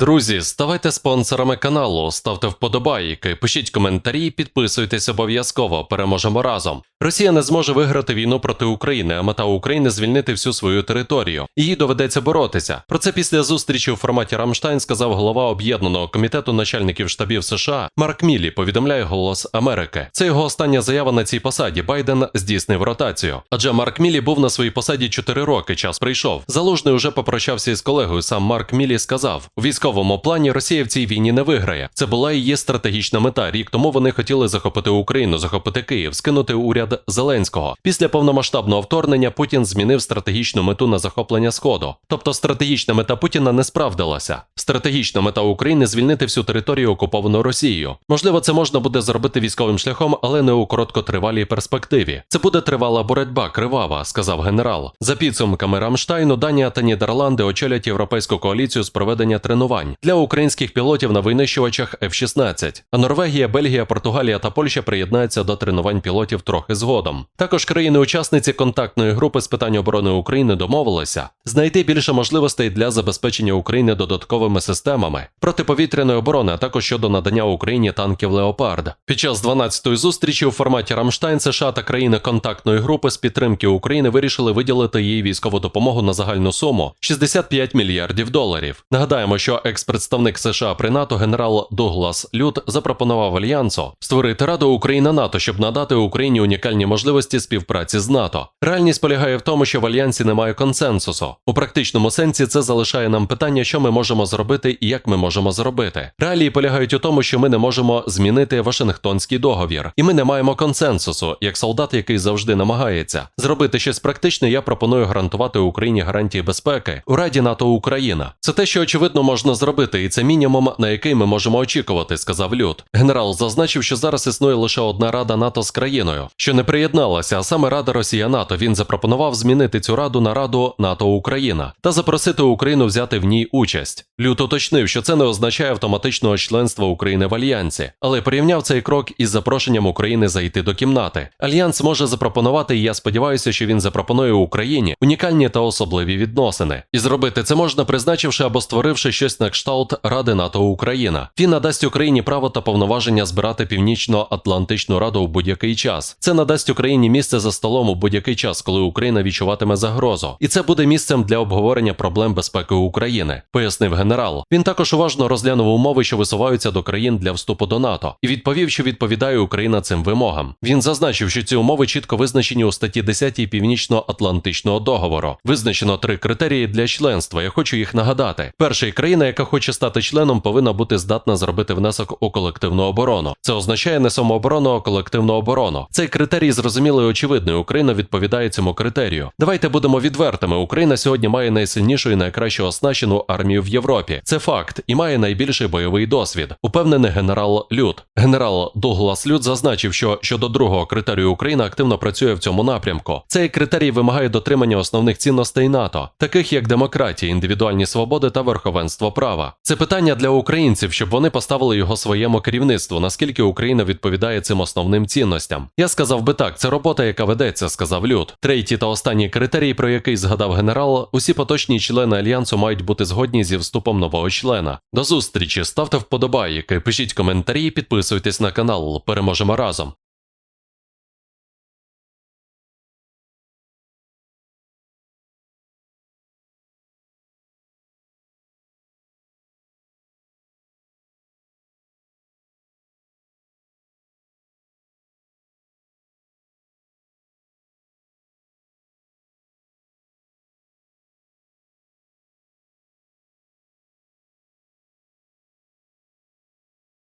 Друзі, ставайте спонсорами каналу, ставте вподобайки, пишіть коментарі, підписуйтесь обов'язково. Переможемо разом. Росія не зможе виграти війну проти України, а мета України звільнити всю свою територію. Їй доведеться боротися. Про це після зустрічі у форматі Рамштайн сказав голова об'єднаного комітету начальників штабів США Марк Мілі. Повідомляє Голос Америки. Це його остання заява на цій посаді. Байден здійснив ротацію. Адже Марк Мілі був на своїй посаді 4 роки. Час прийшов. Залужний уже попрощався із колегою. Сам Марк Мілі сказав: у військовому плані Росія в цій війні не виграє. Це була її стратегічна мета. Рік тому вони хотіли захопити Україну, захопити Київ, скинути уряд Зеленського. Після повномасштабного вторгнення Путін змінив стратегічну мету на захоплення Сходу. Тобто стратегічна мета Путіна не справдилася. Стратегічна мета України звільнити всю територію окуповану Росією. Можливо, це можна буде зробити військовим шляхом, але не у короткотривалій перспективі. Це буде тривала боротьба, кривава, сказав генерал. За підсумками Рамштайну, Данія та Нідерланди очолять європейську коаліцію з проведення тренувань для українських пілотів на винищувачах F-16. А Норвегія, Бельгія, Португалія та Польща приєднаються до тренувань пілотів трохи згодом. Також країни-учасниці контактної групи з питань оборони України домовилися знайти більше можливостей для забезпечення України додатковими системами протиповітряної оборони, а також щодо надання Україні танків Леопард. Під час 12-ї зустрічі у форматі Рамштайн США та країни контактної групи з підтримки України вирішили виділити їй військову допомогу на загальну суму 65 мільярдів доларів. Нагадаємо, що екс-представник США при НАТО генерал Дуглас Лют запропонував альянсу створити Раду Україна НАТО, щоб надати Україні унікальні можливості співпраці з НАТО. Реальність полягає в тому, що в альянсі немає консенсусу. У практичному сенсі це залишає нам питання, що ми можемо зробити і як ми можемо зробити. Реалії полягають у тому, що ми не можемо змінити Вашингтонський договір, і ми не маємо консенсусу, як солдат, який завжди намагається зробити щось практичне. Я пропоную гарантувати Україні гарантії безпеки у Раді НАТО Україна. Це те, що очевидно можна зробити, і це мінімум, на який ми можемо очікувати, сказав Люд. Генерал зазначив, що зараз існує лише одна рада НАТО з країною, що не приєдналася, а саме Рада Росія НАТО. Він запропонував змінити цю раду на Раду НАТО Україна та запросити Україну взяти в ній участь. Люд уточнив, що це не означає автоматичного членства України в альянсі, але порівняв цей крок із запрошенням України зайти до кімнати. Альянс може запропонувати, і я сподіваюся, що він запропонує Україні унікальні та особливі відносини. І зробити це можна, призначивши або створивши щось на кшталт Ради НАТО Україна. Він надасть Україні право та повноваження збирати Північно-Атлантичну Раду у будь-який час. Це надасть Україні місце за столом у будь-який час, коли Україна відчуватиме загрозу. І це буде місцем для обговорення проблем безпеки України, пояснив генерал. Він також уважно розглянув умови, що висуваються до країн для вступу до НАТО, і відповів, що відповідає Україна цим вимогам. Він зазначив, що ці умови чітко визначені у статті 10 Північно-Атлантичного договору. Визначено три критерії для членства. Я хочу їх нагадати. Перший країна, яка хоче стати членом, повинна бути здатна зробити внесок у колективну оборону. Це означає не самооборону, а колективну оборону. Цей критерій зрозумілий і очевидний. Україна відповідає цьому критерію. Давайте будемо відвертими. Україна сьогодні має найсильнішу і найкраще оснащену армію в Європі. Це факт і має найбільший бойовий досвід. Упевнений генерал Люд. Генерал Дуглас Люд зазначив, що щодо другого критерію Україна активно працює в цьому напрямку. Цей критерій вимагає дотримання основних цінностей НАТО, таких як демократія, індивідуальні свободи та верховенство права. Це питання для українців, щоб вони поставили його своєму керівництву, наскільки Україна відповідає цим основним цінностям. Я сказав би так, це робота, яка ведеться, сказав Люд. Третій та останній критерій, про який згадав генерал, усі поточні члени альянсу мають бути згодні зі вступом нового члена. До зустрічі, ставте вподобайки, пишіть коментарі, підписуйтесь на канал. Переможемо разом.